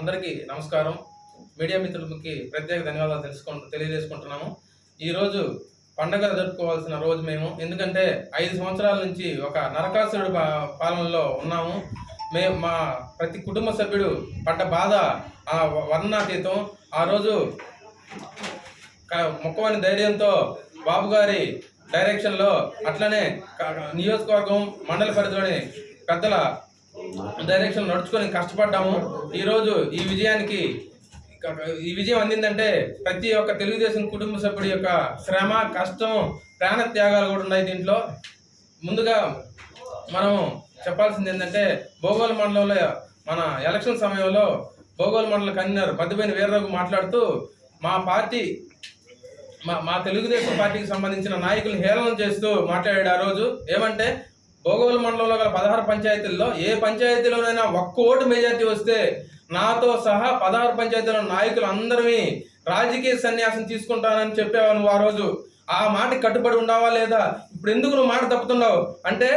అందరికీ నమస్కారం. మీడియా మిత్రులకి ప్రత్యేక ధన్యవాదాలు తెలుసుకు తెలియజేసుకుంటున్నాము. ఈరోజు పండగ జరుపుకోవాల్సిన రోజు మేము. ఎందుకంటే ఐదు సంవత్సరాల నుంచి ఒక నరకాసురుడు పా- పాలనలో ఉన్నాము. మేము మా ప్రతి కుటుంబ సభ్యుడు పడ్డ బాధ ఆ వర్ణాతీతం ఆ రోజు మొక్కవని ధైర్యంతో బాబు గారి డైరెక్షన్లో అట్లనే నియోజకవర్గం మండల పరిధిలోని పెద్దల డైరెక్షన్ నడుచుకొని కష్టపడ్డాము. ఈరోజు ఈ విజయానికి ఈ విజయం అందిందంటే ప్రతి ఒక్క తెలుగుదేశం కుటుంబ సభ్యుడి యొక్క శ్రమ కష్టం ప్రాణ త్యాగాలు కూడా ఉన్నాయి దీంట్లో. ముందుగా మనం చెప్పాల్సింది ఏంటంటే భోగోలు మండలంలో మన ఎలక్షన్ సమయంలో భోగోలు మండల కన్వీనర్ మధ్యపోయిన వీర్రఘు మాట్లాడుతూ మా పార్టీ మా మా తెలుగుదేశం పార్టీకి సంబంధించిన నాయకులను హేళనం చేస్తూ మాట్లాడాడు ఆ రోజు. ఏమంటే భోగోలు మండలంలో గల పదహారు పంచాయతీల్లో ఏ పంచాయతీలోనైనా ఒక్క ఓటు మెజార్టీ వస్తే నాతో సహా పదహారు పంచాయతీల నాయకులు అందరినీ రాజకీయ సన్యాసం తీసుకుంటానని చెప్పావు నువ్వు ఆ రోజు? ఆ మాటకి కట్టుబడి ఉండావా లేదా? ఇప్పుడు ఎందుకు నువ్వు మాట తప్పుతున్నావు? అంటే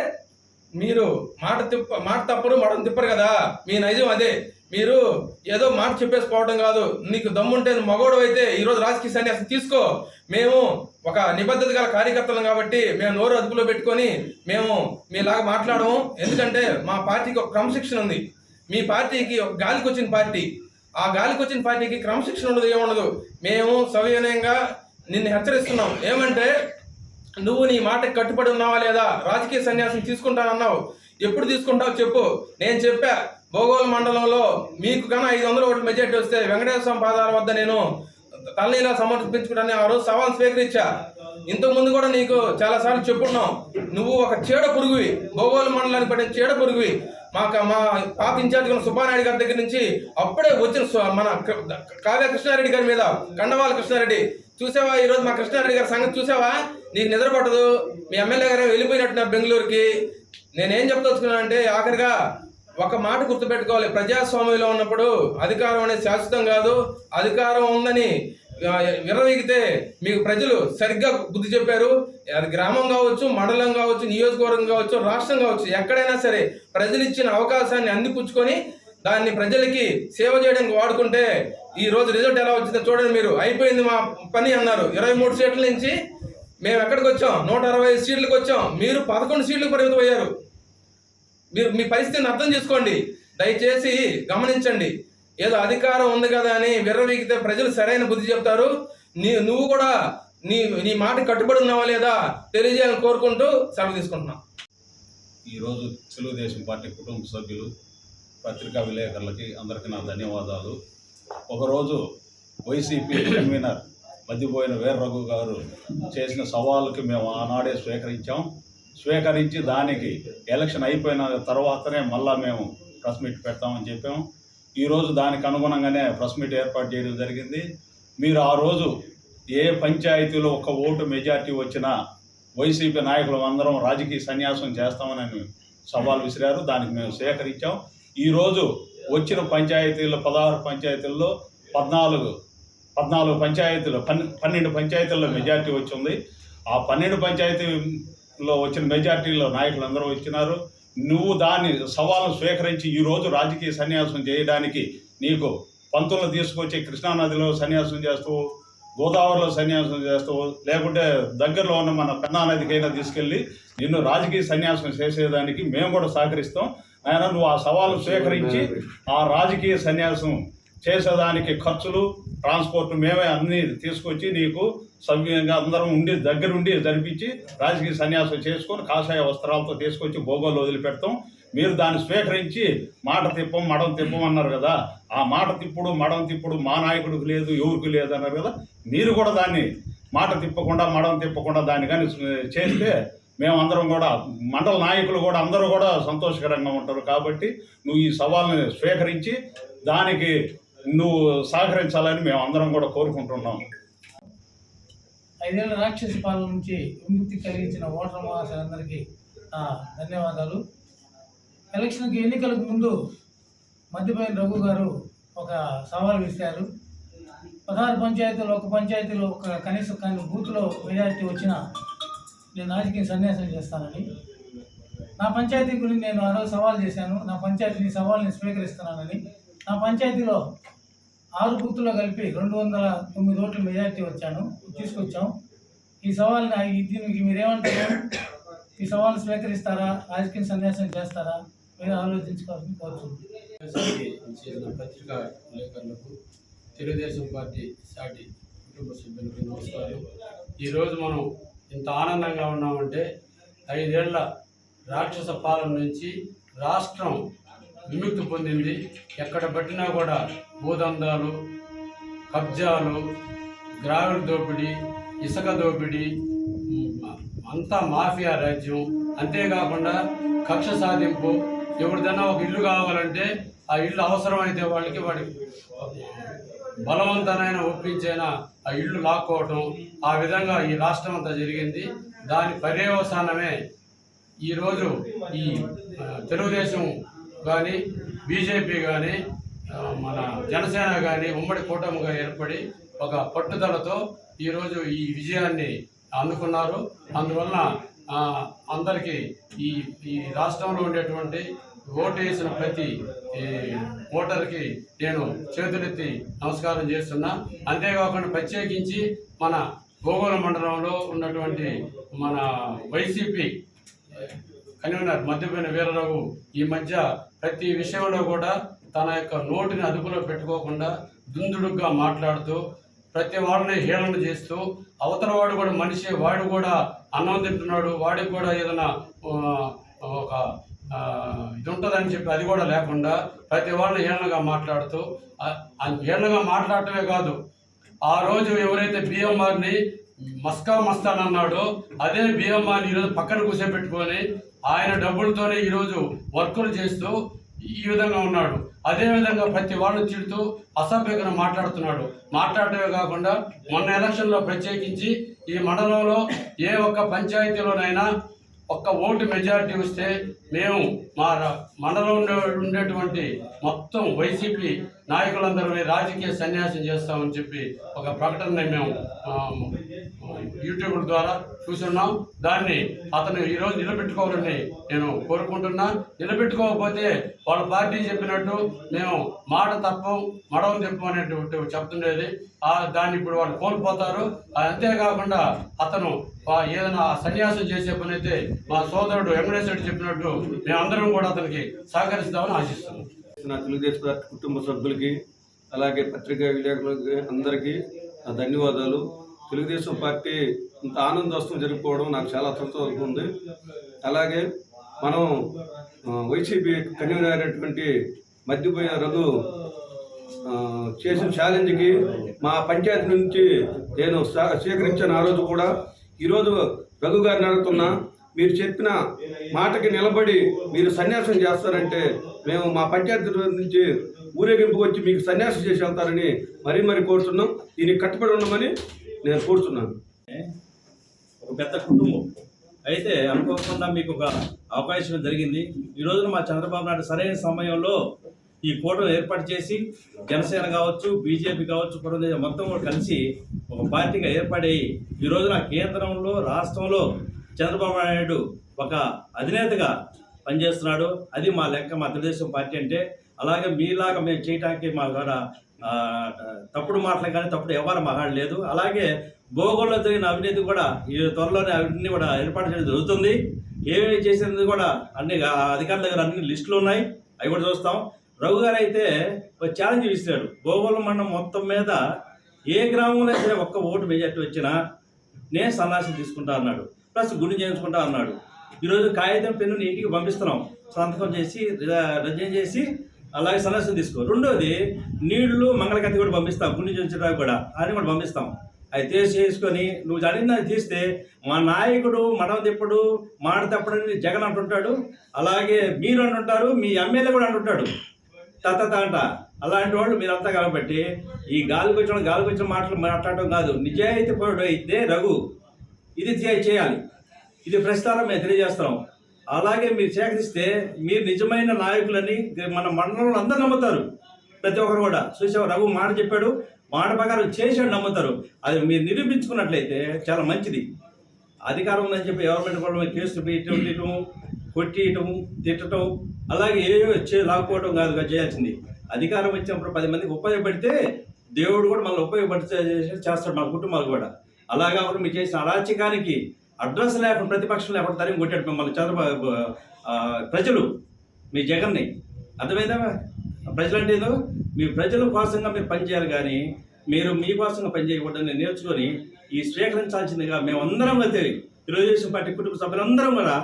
మీరు మాట తిప్ప మాట తప్పరు మడం తిప్పరు కదా. మీ నైజం అదే. మీరు ఏదో మాట చెప్పేసి పోవడం కాదు. నీకు దమ్ముంటే మగోడు అయితే ఈరోజు రాజకీయ సన్యాసం తీసుకో. మేము ఒక నిబద్ధత గల కార్యకర్తలం కాబట్టి మేము నోరు అదుపులో పెట్టుకొని మేము మీలాగా మాట్లాడము. ఎందుకంటే మా పార్టీకి ఒక క్రమశిక్షణ ఉంది. మీ పార్టీకి ఒక గాలికి వచ్చిన పార్టీ. ఆ గాలికి వచ్చిన పార్టీకి క్రమశిక్షణ ఉండదు ఏముండదు. మేము సవినయంగా నిన్ను హెచ్చరిస్తున్నాం. ఏమంటే నువ్వు నీ మాటకి కట్టుబడి ఉన్నావా లేదా? రాజకీయ సన్యాసం తీసుకుంటానన్నావు. ఎప్పుడు తీసుకుంటావు చెప్పు. నేను చెప్పా. భోగోలు మండలంలో మీకు కన్నా ఐదు వందల ఓట్లు మెజార్టీ వస్తే వెంకటేశ్వర స్వామి పాదాల వద్ద నేను తల్లిలా సమర్పించుకుంటాను ఆ రోజు సవాల్ స్వీకరించా. ఇంతకు ముందు కూడా నీకు చాలాసార్లు చెప్పున్నావు చెప్పున్నాం. నువ్వు ఒక చీడ పురుగువి. భోగోలు మండలానికి పడిన చీడ పురుగువి. మాకు మా పాత ఇన్ఛార్జ్ ఉన్న సుబ్బానాయుడు గారి దగ్గర నుంచి అప్పుడే వచ్చిన మన కావ్య కృష్ణారెడ్డి గారి మీద కండవాల కృష్ణారెడ్డి. చూసావా? ఈరోజు మా కృష్ణారెడ్డి గారి సంగతి చూసావా? నీకు నిద్ర పట్టదు. మీ ఎమ్మెల్యే గారు వెళ్ళిపోయినట్టున్నారు బెంగళూరుకి. నేనేం అంటే ఆఖరిగా ఒక మాట గుర్తుపెట్టుకోవాలి. ప్రజాస్వామ్యంలో ఉన్నప్పుడు అధికారం అనేది శాశ్వతం కాదు. అధికారం ఉందని విరవీగితే మీకు ప్రజలు సరిగ్గా బుద్ధి చెప్పారు. అది గ్రామం కావచ్చు మండలం కావచ్చు నియోజకవర్గం కావచ్చు రాష్ట్రం కావచ్చు ఎక్కడైనా సరే ప్రజలు ఇచ్చిన అవకాశాన్ని అందిపుచ్చుకొని దాన్ని ప్రజలకి సేవ చేయడానికి వాడుకుంటే ఈ రోజు రిజల్ట్ ఎలా వచ్చిందో చూడండి మీరు. అయిపోయింది మా పని అన్నారు. ఇరవై మూడు సీట్ల నుంచి మేము ఎక్కడికి వచ్చాం? నూట అరవై ఐదు సీట్లకు వచ్చాం. మీరు పదకొండు సీట్లకు పరిమితం అయ్యారు. మీరు మీ పరిస్థితిని అర్థం చేసుకోండి. దయచేసి గమనించండి. ఏదో అధికారం ఉంది కదా అని విర్రవీగితే ప్రజలు సరైన బుద్ధి చెప్తారు. నీ నువ్వు కూడా నీ నీ మాట కట్టుబడి ఉన్నావా లేదా తెలియజేయాలని కోరుకుంటూ సెలవు తీసుకుంటున్నా. ఈరోజు తెలుగుదేశం పార్టీ కుటుంబ సభ్యులు పత్రికా విలేకరులకి అందరికీ నా ధన్యవాదాలు. ఒకరోజు వైసీపీ కన్వీనర్ మధ్యపోయిన వీర రఘు గారు చేసిన సవాళ్ళకి మేము ఆనాడే స్వీకరించాం. స్వీకరించి దానికి ఎలక్షన్ అయిపోయిన తర్వాతనే మళ్ళా మేము ప్రెస్ మీట్ పెడతామని చెప్పాం ఈరోజు దానికి అనుగుణంగానే ప్రెస్ మీట్ ఏర్పాటు చేయడం జరిగింది. మీరు ఆ రోజు ఏ పంచాయతీలో ఒక ఓటు మెజార్టీ వచ్చినా వైసీపీ నాయకులు అందరం రాజకీయ సన్యాసం చేస్తామని సవాల్ విసిరారు. దానికి మేము సేకరించాం. ఈరోజు వచ్చిన పంచాయతీల్లో పదహారు పంచాయతీల్లో పద్నాలుగు పద్నాలుగు పంచాయతీలు పన్ పన్నెండు పంచాయతీల్లో మెజార్టీ వచ్చింది. ఆ పన్నెండు పంచాయతీ లో వచ్చిన మెజార్టీలో నాయకులు అందరూ వచ్చినారు నువ్వు దాన్ని సవాలు స్వీకరించి ఈరోజు రాజకీయ సన్యాసం చేయడానికి నీకు పంతులను తీసుకొచ్చి కృష్ణానదిలో సన్యాసం చేస్తూ గోదావరిలో సన్యాసం చేస్తావు లేకుంటే దగ్గరలో ఉన్న మన పెన్నానదికైనా తీసుకెళ్ళి నిన్ను రాజకీయ సన్యాసం చేసేదానికి మేము కూడా సహకరిస్తాం. ఆయన నువ్వు ఆ సవాలు స్వీకరించి ఆ రాజకీయ సన్యాసం చేసేదానికి ఖర్చులు ట్రాన్స్పోర్ట్ మేమే అన్ని తీసుకొచ్చి నీకు సవ్యంగా అందరం ఉండి దగ్గరుండి జరిపించి రాజకీయ సన్యాసం చేసుకొని కాషాయ వస్త్రాలతో తీసుకొచ్చి భోగోలు వదిలిపెడతాం. మీరు దాన్ని స్వీకరించి మాట తిప్పం మడం తిప్పం అన్నారు కదా ఆ మాట తిప్పుడు మడం తిప్పుడు మా నాయకుడికి లేదు ఎవరికి లేదు అన్నారు కదా మీరు కూడా దాన్ని మాట తిప్పకుండా మడం తిప్పకుండా దాన్ని కానీ చేస్తే మేమందరం కూడా మండల నాయకులు కూడా అందరూ కూడా సంతోషకరంగా ఉంటారు. కాబట్టి నువ్వు ఈ సవాల్ని స్వీకరించి దానికి నువ్వు సహకరించాలని మేము అందరం కూడా కోరుకుంటున్నాం. ఐదేళ్ళ రాక్షస పాలన నుంచి విముక్తి కలిగించిన ఓటర్ మహాశయులందరికీ ధన్యవాదాలు. ఎలక్షన్కి ఎన్నికలకు ముందు మధ్యపైన రఘు గారు ఒక సవాల్ విసిరారు. పదహారు పంచాయతీలు ఒక పంచాయతీలో ఒక కనీసం కానీ బూత్లో మెజారిటీ వచ్చిన నేను రాజకీయ సన్యాసం చేస్తానని. నా పంచాయతీ గురించి నేను ఆ రోజు సవాల్ చేశాను. నా పంచాయతీని సవాల్ని స్వీకరిస్తున్నానని. నా పంచాయతీలో ఆరు బూతుల్లో కలిపి రెండు వందల తొమ్మిది ఓట్ల మెజార్టీ వచ్చాను. తీసుకొచ్చాం. ఈ సవాల్ని దీనికి మీరేమంటారు? ఈ సవాల్ని స్వీకరిస్తారా? రాజకీయ సన్యాసం చేస్తారా? మీరు ఆలోచించుకోవాలని కోరుతుంది పత్రికా విలేకరులకు తెలుగుదేశం పార్టీ సాటి కుటుంబ సభ్యులకు నమస్కారం ఈరోజు మనం ఇంత ఆనందంగా ఉన్నామంటే ఐదేళ్ళ రాక్షస పాలన నుంచి రాష్ట్రం విముక్తి పొందింది. ఎక్కడ పట్టినా కూడా భూదందాలు కబ్జాలు గ్రావిడ దోపిడీ ఇసుక దోపిడీ అంతా మాఫియా రాజ్యం. అంతేకాకుండా కక్ష సాధింపు. ఎవరిదైనా ఒక ఇల్లు కావాలంటే ఆ ఇల్లు అవసరమైతే వాళ్ళకి వాడి బలవంతనైనా ఒప్పించైనా ఆ ఇల్లు లాక్కోవటం. ఆ విధంగా ఈ రాష్ట్రం అంతా జరిగింది. దాని పర్యవసానమే ఈరోజు ఈ తెలుగుదేశం కానీ బీజేపీ కానీ మన జనసేన కానీ ఉమ్మడి కూటమిగా ఏర్పడి ఒక పట్టుదలతో ఈరోజు ఈ విజయాన్ని అందుకున్నారు. అందువలన అందరికీ ఈ ఈ రాష్ట్రంలో ఉండేటువంటి ఓటు వేసిన ప్రతి ఈ, ఓటర్కి నేను చేతులెత్తి నమస్కారం చేస్తున్నా. అంతేకాకుండా ప్రత్యేకించి మన భూగోళ మండలంలో ఉన్నటువంటి మన వైసీపీ కన్వీనర్ మధ్యపోయిన వీరరావు ఈ మధ్య ప్రతి విషయంలో కూడా తన యొక్క నోటిని అదుపులో పెట్టుకోకుండా దుందుడుగ్గా మాట్లాడుతూ ప్రతి వాళ్ళని హేళన చేస్తూ అవతల వాడు కూడా మనిషి వాడు కూడా అన్నం తింటున్నాడు వాడికి కూడా ఏదైనా ఒక ఇది ఉంటుందని చెప్పి అది కూడా లేకుండా ప్రతి వాళ్ళని హేళనగా మాట్లాడుతూ ఆ- మాట్లాడటమే కాదు. ఆ రోజు ఎవరైతే బిఎంఆర్ని మస్కా మస్తాన్ అన్నాడో అదే బిఎంఆర్ని ఈరోజు పక్కన కూర్చోబెట్టుకొని ఆయన డబ్బులతోనే ఈరోజు వర్కులు చేస్తూ ఈ విధంగా ఉన్నాడు. అదేవిధంగా ప్రతి వాళ్ళు తిడుతూ అసభ్యంగా మాట్లాడుతున్నాడు. మాట్లాడటమే కాకుండా మొన్న ఎలక్షన్లో ప్రత్యేకించి ఈ మండలంలో ఏ ఒక్క పంచాయతీలోనైనా ఒక్క ఓటు మెజారిటీ వస్తే మేము మా మండలంలో ఉండే- ఉండేటువంటి మొత్తం వైసీపీ నాయకులందరూ రాజకీయ సన్యాసం చేస్తామని చెప్పి ఒక ప్రకటన మేము యూట్యూబ్ ద్వారా చూస్తున్నాం. దాన్ని అతను ఈరోజు నిలబెట్టుకోవాలని నేను కోరుకుంటున్నా. నిలబెట్టుకోకపోతే వాళ్ళ పార్టీ చెప్పినట్టు మేము మాట తప్పం మడవ తెప్పం అనేటువంటి చెప్తుండేది. ఆ దాన్ని ఇప్పుడు వాళ్ళు కోల్పోతారు. అంతేకాకుండా అతను ఏదైనా సన్యాసం చేసే పని అయితే మా సోదరుడు వెంకటేశ్వరుడు చెప్పినట్టు మేమందరం కూడా అతనికి సహకరిస్తామని ఆశిస్తున్నాం. నా తెలుగుదేశం కుటుంబ సభ్యులకి అలాగే పత్రికా విలేకరులకి అందరికీ ధన్యవాదాలు. తెలుగుదేశం పార్టీ ఇంత ఆనందోత్సవం జరుపుకోవడం నాకు చాలా సంతోషంగా ఉంది. అలాగే మనం వైసీపీ కన్వీనర్ అయినటువంటి మధ్యపోయిన రఘు చేసిన ఛాలెంజ్కి మా పంచాయతీ నుంచి నేను స్వీకరించిన స్వీకరించాను. ఆ రోజు కూడా ఈరోజు రఘు గారిని అడుగుతున్నా మీరు చెప్పిన మాటకి నిలబడి మీరు సన్యాసం చేస్తారంటే మేము మా పంచాయతీ నుంచి ఊరేగింపుకు వచ్చి మీకు సన్యాసం చేసి వెళ్తారని మరీ మరీ కోరుతున్నాం. దీనికి కట్టుబడి ఉండమని నేను కోరుతున్నాను. ఒక పెద్ద కుటుంబం. అయితే అనుకోకుండా మీకు ఒక అవకాశం జరిగింది. ఈ రోజున మా చంద్రబాబు నాయుడు సరైన సమయంలో ఈ కూటమి ఏర్పాటు చేసి జనసేన కావచ్చు బీజేపీ కావచ్చు పురంధేశ్వరం మొత్తం కూడా కలిసి ఒక పార్టీగా ఏర్పడి ఈ రోజున కేంద్రంలో రాష్ట్రంలో చంద్రబాబు నాయుడు ఒక అధినేతగా పనిచేస్తున్నాడు. అది మా లెక్క మా తెలుగుదేశం పార్టీ అంటే అలాగే మీలాగా మేము చేయటానికి మా కాడ తప్పుడు మాటలు కానీ తప్పుడు వ్యవహారం మగాడు లేదు. అలాగే భూగోళంలో జరిగిన అవినీతి కూడా ఈ త్వరలోనే అవినీతి కూడా ఏర్పాటు చేయడం జరుగుతుంది. ఏమేమి చేసినది కూడా అన్ని అధికారుల దగ్గర అన్ని లిస్టులు ఉన్నాయి. అవి కూడా చూస్తాం. రఘు గారు అయితే ఒక ఛాలెంజ్ ఇస్తాడు భూగోళం మండలం మొత్తం మీద ఏ గ్రామంలో సరే ఒక్క ఓటు మెజార్టీ వచ్చినా నేను సన్నాసం తీసుకుంటా అన్నాడు. ప్లస్ గుండె చేయించుకుంటా అన్నాడు. ఈరోజు కాగితం పెన్ను ఇంటికి పంపిస్తున్నాం. సంతకం చేసి రజన చేసి అలాగే సన్యాసం తీసుకో. రెండోది నీళ్ళు మంగళకత్తి కూడా పంపిస్తాం. గుండె చేయించడానికి కూడా అని కూడా పంపిస్తాం. అది తీసి చేసుకొని నువ్వు జరిగిన తీస్తే మా నాయకుడు మడవ తిప్పుడు మాట తప్పడని జగన్ అంటుంటాడు. అలాగే మీరు అంటుంటారు మీ ఎమ్మెల్యే కూడా అంటుంటాడు. తత తాట అలాంటి వాళ్ళు మీరంతా కాబట్టి ఈ గాలికి వచ్చిన గాలికి వచ్చిన మాటలు మాట్లాడటం కాదు. నిజాయితీ పరుడు అయితే రఘు. ఇది చేయాలి. ఇది ప్రస్తుతం మేము తెలియజేస్తున్నాం. అలాగే మీరు సేకరిస్తే మీరు నిజమైన నాయకులని మన మండలంలో అందరూ నమ్ముతారు. ప్రతి ఒక్కరు కూడా. చూసావు? రఘు మాట చెప్పాడు. మాట ప్రకారం చేసాడు నమ్ముతారు. అది మీరు నిరూపించుకున్నట్లయితే చాలా మంచిది. అధికారం ఉందని చెప్పి గవర్నమెంట్ కూడా కేసులు పెట్టడం తీయటం కొట్టియటం తిట్టడం అలాగే ఏ లాక్కోవడం కాదు చేయాల్సింది. అధికారం వచ్చినప్పుడు పది మందికి ఉపయోగపడితే దేవుడు కూడా మనల్ని ఉపయోగపడితే చేస్తాడు మన కుటుంబాలు కూడా. అలాగా కూడా మీరు చేసిన అరాచకానికి అడ్రస్ లేకుండా ప్రతిపక్షం లేకుండా తరిగి కొట్టాడు మిమ్మల్ని చంద్రబాబు ప్రజలు. మీ జగన్ని. అర్థమైందా ప్రజలంటే ఏదో? మీ ప్రజల కోసంగా మీరు పనిచేయాలి కానీ మీరు మీకోసంగా పనిచేయకూడదని నేర్చుకొని ఈ స్వీకరించాల్సిందిగా మేమందరం అయితే తెలుగుదేశం పార్టీ కుటుంబ సభ్యులందరం కూడా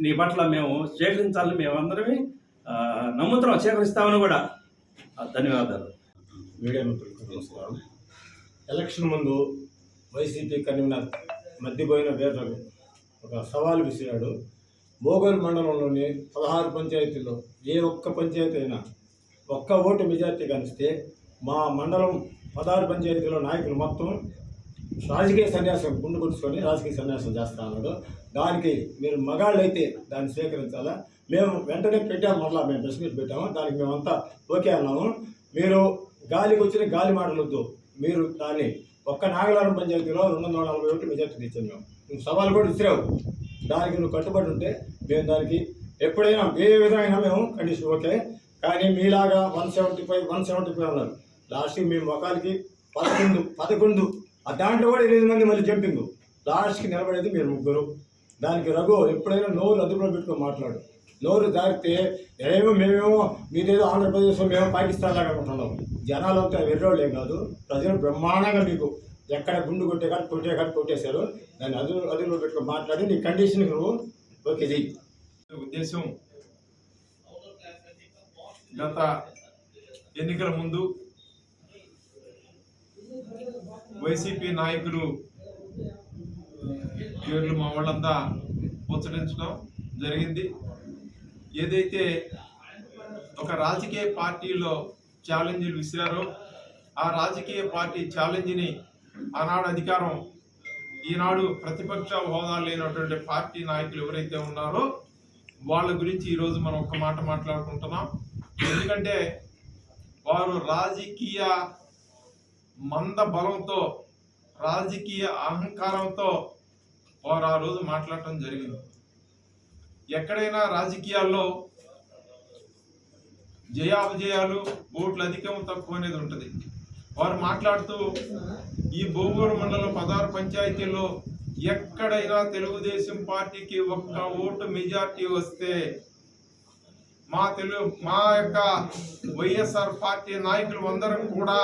నీ పట్ల మేము స్వీకరించాలని మేమందరమే ఆ, నమ్ముతున్నాం స్వీకరిస్తామని కూడా. ధన్యవాదాలు. మీడియా మిత్రులకు నమస్కారం. ఎలక్షన్ ముందు వైసీపీ కన్వీనర్ మధ్యపోయిన వీర్రవి ఒక సవాలు విసిరాడు. మోగల్ మండలంలోని పదహారు పంచాయతీల్లో ఏ ఒక్క పంచాయతీ అయినా ఒక్క ఓటు మెజార్టీ కనిస్తే మా మండలం పదహారు పంచాయతీలో నాయకులు మొత్తం రాజకీయ సన్యాసం గుండు కొట్టుకొని రాజకీయ సన్యాసం చేస్తా అన్నాడు దానికి మీరు మగాళ్ళు అయితే దాన్ని స్వీకరించాలా? మేము వెంటనే పెట్టాము మరలా మేము ప్రెస్ మీట్ పెట్టాము. దానికి మేమంతా ఓకే అన్నాము. మీరు గాలికి వచ్చిన గాలి మాటలొద్దు. మీరు దాన్ని ఒక్క నాగలారం పంచాయతీలో రెండు వందల నలభై ఒకటి మెజార్టీ తెచ్చాను మేము. నువ్వు సవాలు కూడా ఇచ్చిరావు దానికి నువ్వు కట్టుబడి ఉంటే మేము దానికి ఎప్పుడైనా ఏ విధమైన మేము కండిషన్ ఓకే. కానీ మీలాగా one seventy five one seventy five అన్నారు. లాస్ట్కి మీ మొఖాలకి పదకొండు పదకొండు. ఆ దాంట్లో కూడా ఎనిమిది మంది మళ్ళీ జంపింగ్. లాస్ట్కి నిలబడేది మీరు ముగ్గురు. దానికి రఘు ఎప్పుడైనా నోరు అదుపులో పెట్టుకొని మాట్లాడు. నోరు దారితే ఏమో మేమేమో మీదేదో ఆంధ్రప్రదేశ్లో మేము పాకిస్తాన్ లాగా అనుకుంటున్నాం జనాలు అంతా వెర్రోళ్ళేం కాదు. ప్రజలు బ్రహ్మాండంగా మీకు ఎక్కడ గుండు కొట్టే కాదు కొట్టే కాదు కొట్టేశారు. దాన్ని అదుపు అదుపులో పెట్టుకొని మాట్లాడి నీ కండిషన్కి నువ్వు ఓకే చెయ్యి. ఉద్దేశం గత ఎన్నికల ముందు వైసీపీ నాయకులు పేర్లు మా వాళ్ళంతా ముచ్చటించడం జరిగింది. ఏదైతే ఒక రాజకీయ పార్టీలో ఛాలెంజ్లు విసిరారో ఆ రాజకీయ పార్టీ ఛాలెంజ్ని ఆనాడు అధికారం ఈనాడు ప్రతిపక్ష హోదా లేనటువంటి పార్టీ నాయకులు ఎవరైతే ఉన్నారో వాళ్ళ గురించి ఈరోజు మనం ఒక్క మాట మాట్లాడుకుంటున్నాం. ఎందుకంటే వారు రాజకీయ మంద బలంతో రాజకీయ అహంకారంతో వారు ఆ రోజు మాట్లాడటం జరిగింది. ఎక్కడైనా రాజకీయాల్లో జయాపజయాలు ఓట్లు అధికం తక్కువ అనేది ఉంటుంది. వారు మాట్లాడుతూ ఈ భూగోళ మండలం పదహారు పంచాయతీల్లో ఎక్కడైనా తెలుగుదేశం పార్టీకి ఒక్క ఓటు మెజార్టీ వస్తే మా తెలుగు మా యొక్క వైఎస్ఆర్ పార్టీ నాయకులు అందరం కూడా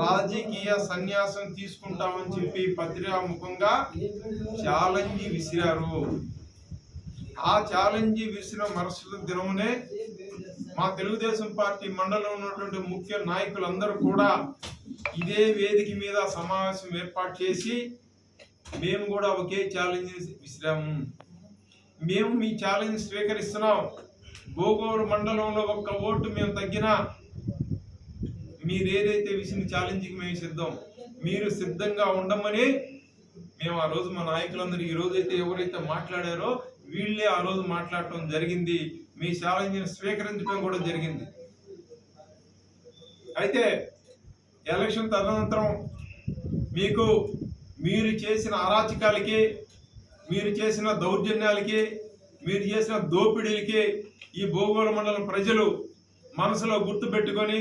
రాజకీయ సన్యాసం తీసుకుంటామని చెప్పి పత్రికాముఖంగా ఛాలెంజ్ విసిరారు. ఆ ఛాలెంజ్ విసిరిన మరుసటి దినమునే మా తెలుగుదేశం పార్టీ మండలంలో ఉన్నటువంటి ముఖ్య నాయకులందరూ కూడా ఇదే వేదిక మీద సమావేశం ఏర్పాటు చేసి మేము కూడా ఒకే ఛాలెంజ్ విసిరాము. మేము మీ ఛాలెంజ్ స్వీకరిస్తున్నాం. గోగోలు మండలంలో ఒక్క ఓటు మేము తగ్గినా మీరేదైతే విసిన ఛాలెంజ్కి మేము సిద్ధం. మీరు సిద్ధంగా ఉండమని మేము ఆ రోజు మా నాయకులందరూ ఈ ఎవరైతే మాట్లాడారో వీళ్ళే ఆ రోజు మాట్లాడటం జరిగింది. మీ ఛాలెంజ్ని స్వీకరించడం కూడా జరిగింది. అయితే ఎలక్షన్ తదనంతరం మీకు మీరు చేసిన అరాచకాలకి మీరు చేసిన దౌర్జన్యాలకి మీరు చేసిన దోపిడీలకి ఈ భూగోళ మండలం ప్రజలు మనసులో గుర్తుపెట్టుకొని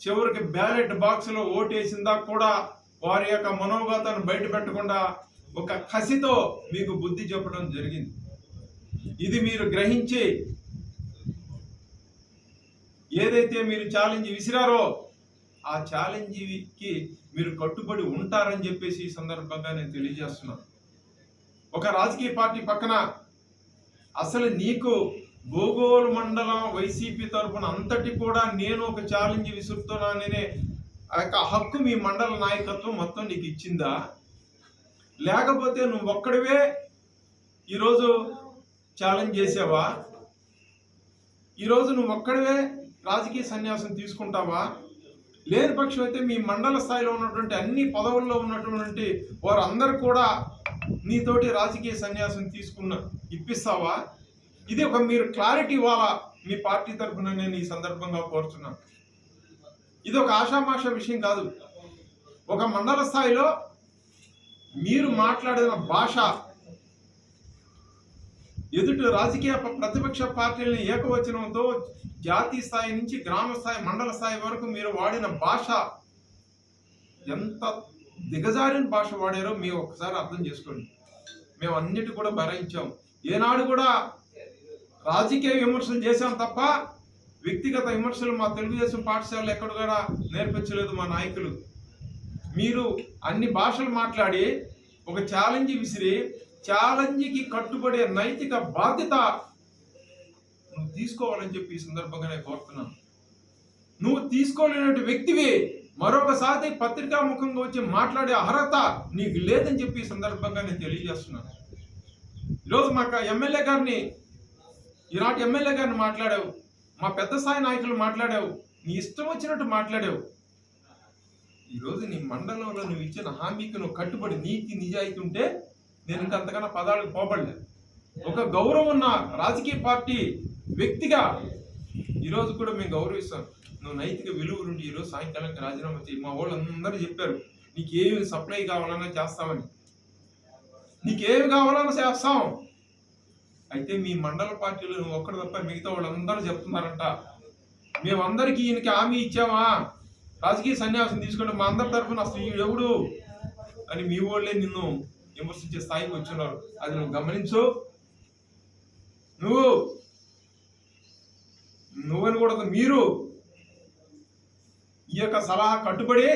చివరికి బ్యాలెట్ బాక్స్లో ఓటేసిందా కూడా వారి యొక్క మనోగతాన్ని బయట పెట్టకుండా ఒక కసితో మీకు బుద్ధి చెప్పడం జరిగింది. ఇది మీరు గ్రహించి ఏదైతే మీరు ఛాలెంజ్ విసిరారో ఆ ఛాలెంజ్కి మీరు కట్టుబడి ఉంటారని చెప్పేసి ఈ సందర్భంగా నేను తెలియజేస్తున్నాను. ఒక రాజకీయ పార్టీ పక్కన అసలు నీకు భూగోళ మండలం వైసీపీ తరఫున అంతటి కూడా నేను ఒక ఛాలెంజ్ విసురుతున్నాననే ఆ యొక్క హక్కు మీ మండల నాయకత్వం మొత్తం నీకు ఇచ్చిందా? లేకపోతే నువ్వు ఒక్కడివే ఈరోజు ఛాలెంజ్ చేసావా? ఈరోజు నువ్వు ఒక్కడివే రాజకీయ సన్యాసం తీసుకుంటావా? లేని పక్షం అయితే మీ మండల స్థాయిలో ఉన్నటువంటి అన్ని పదవుల్లో ఉన్నటువంటి వారందరూ కూడా నీతోటి రాజకీయ సన్యాసం తీసుకున్న ఇప్పిస్తావా? ఇది ఒక మీరు క్లారిటీ ఇవ్వాలా మీ పార్టీ తరఫున నేను ఈ సందర్భంగా కోరుతున్నాను. ఇది ఒక ఆషామాష విషయం కాదు. ఒక మండల స్థాయిలో మీరు మాట్లాడిన భాష ఎదుటి రాజకీయ ప్రతిపక్ష పార్టీలను ఏకవచనంతో జాతీయ స్థాయి నుంచి గ్రామ స్థాయి మండల స్థాయి వరకు మీరు వాడిన భాష ఎంత దిగజారిన భాష వాడారో మీరు ఒకసారి అర్థం చేసుకోండి. మేము అన్నిటి కూడా భరించాం ఏనాడు కూడా రాజకీయ విమర్శలు చేశాం తప్ప వ్యక్తిగత విమర్శలు మా తెలుగుదేశం పాఠశాలలో ఎక్కడ కూడా నేర్పించలేదు మా నాయకులు. మీరు అన్ని భాషలు మాట్లాడి ఒక ఛాలెంజ్ విసిరి ఛాలెంజ్కి కట్టుబడే నైతిక బాధ్యత నువ్వు తీసుకోవాలని చెప్పి ఈ సందర్భంగా నేను కోరుతున్నాను. నువ్వు తీసుకోలేనటువంటి వ్యక్తివి మరొకసారి పత్రికా ముఖంగా వచ్చి మాట్లాడే అర్హత నీకు లేదని చెప్పి ఈ సందర్భంగా నేను తెలియజేస్తున్నాను. ఈరోజు మాకు ఎమ్మెల్యే గారిని ఈనాటి ఎమ్మెల్యే గారిని మాట్లాడావు. మా పెద్ద స్థాయి నాయకులు మాట్లాడావు. నీ ఇష్టం వచ్చినట్టు మాట్లాడావు. ఈరోజు నీ మండలంలో నువ్వు ఇచ్చిన హామీకి నువ్వు కట్టుబడి నీతి నిజాయితీ ఉంటే నేను అంతకన్నా పదాలకు పోబడలేదు. ఒక గౌరవం ఉన్న రాజకీయ పార్టీ వ్యక్తిగా ఈరోజు కూడా మేము గౌరవిస్తాం. నువ్వు నైతిక విలువ ఉండి ఈరోజు సాయంకాలానికి రాజీనామా చేయి మా వాళ్ళు అందరూ చెప్పారు నీకు ఏమి సప్లై కావాలన్నా చేస్తామని. నీకేమి కావాలన్నా చేస్తాం. అయితే మీ మండల పార్టీలో నువ్వు ఒక్కడ తప్ప మిగతా వాళ్ళందరూ చెప్తున్నారంట. మేమందరికీ ఈయనకి హామీ ఇచ్చామా? రాజకీయ సన్యాసం తీసుకుంటే మా అందరి తరఫున అసలు ఎవడు అని మీ వాళ్ళే నిన్ను విమర్శించే స్థాయికి వచ్చున్నారు అది నువ్వు గమనించు. నువ్వు. నువ్వని కూడా మీరు. ఈ యొక్క సలహా కట్టుబడి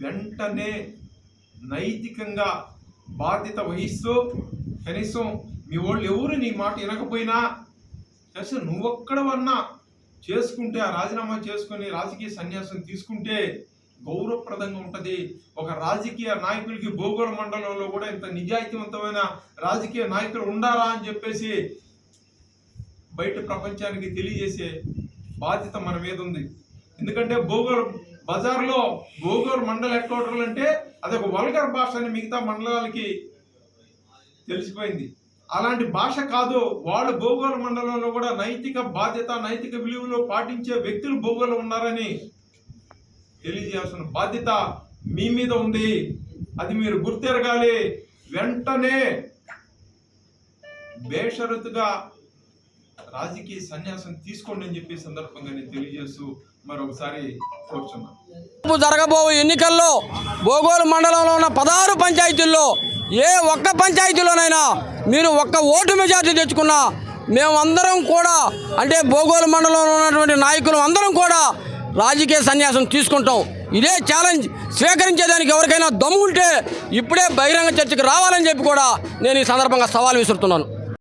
వెంటనే నైతికంగా బాధ్యత వహిస్తూ కనీసం మీ వాళ్ళు ఎవరు నీ మాట వినకపోయినా కనీసం నువ్వొక్కడవన్నా చేసుకుంటే ఆ రాజీనామా చేసుకుని రాజకీయ సన్యాసం తీసుకుంటే గౌరవప్రదంగా ఉంటుంది. ఒక రాజకీయ నాయకులకి భూగోళ మండలంలో కూడా ఇంత నిజాయితీవంతమైన రాజకీయ నాయకులు ఉండాలా అని చెప్పేసి బయట ప్రపంచానికి తెలియజేసే బాధ్యత మన మీద ఉంది. ఎందుకంటే భూగోళ బజార్లో భూగోళ మండల హెడ్ క్వార్టర్లు అంటే అదొక వల్గర్ భాష అని మిగతా మండలాలకి తెలిసిపోయింది. అలాంటి భాష కాదు వాళ్ళు భూగోళ మండలంలో కూడా నైతిక బాధ్యత నైతిక విలువలు పాటించే వ్యక్తులు భూగోళం ఉన్నారని తెలియజేయాల్సిన బాధ్యత మీ మీద ఉంది. అది మీరు గుర్తెరగాలి. వెంటనే బేషరతుగా రాజకీయ సన్యాసం తీసుకోండి అని చెప్పి సందర్భంగా నేను తెలియజేస్తూ మరొకసారి కోరుచున్నాను జరగబో ఎన్నికల్లో బోగోలు మండలంలో ఉన్న పదహారు పంచాయతీల్లో ఏ ఒక్క పంచాయతీలోనైనా మీరు ఒక్క ఓటు మెజార్టీ తెచ్చుకున్నా మేమందరం కూడా అంటే బోగోలు మండలంలో ఉన్నటువంటి నాయకులు అందరం కూడా రాజకీయ సన్యాసం తీసుకుంటాం. ఇదే ఛాలెంజ్ స్వీకరించేదానికి ఎవరికైనా దమ్ముంటే ఇప్పుడే బహిరంగ చర్చకు రావాలని చెప్పి కూడా నేను ఈ సందర్భంగా సవాల్ విసురుతున్నాను.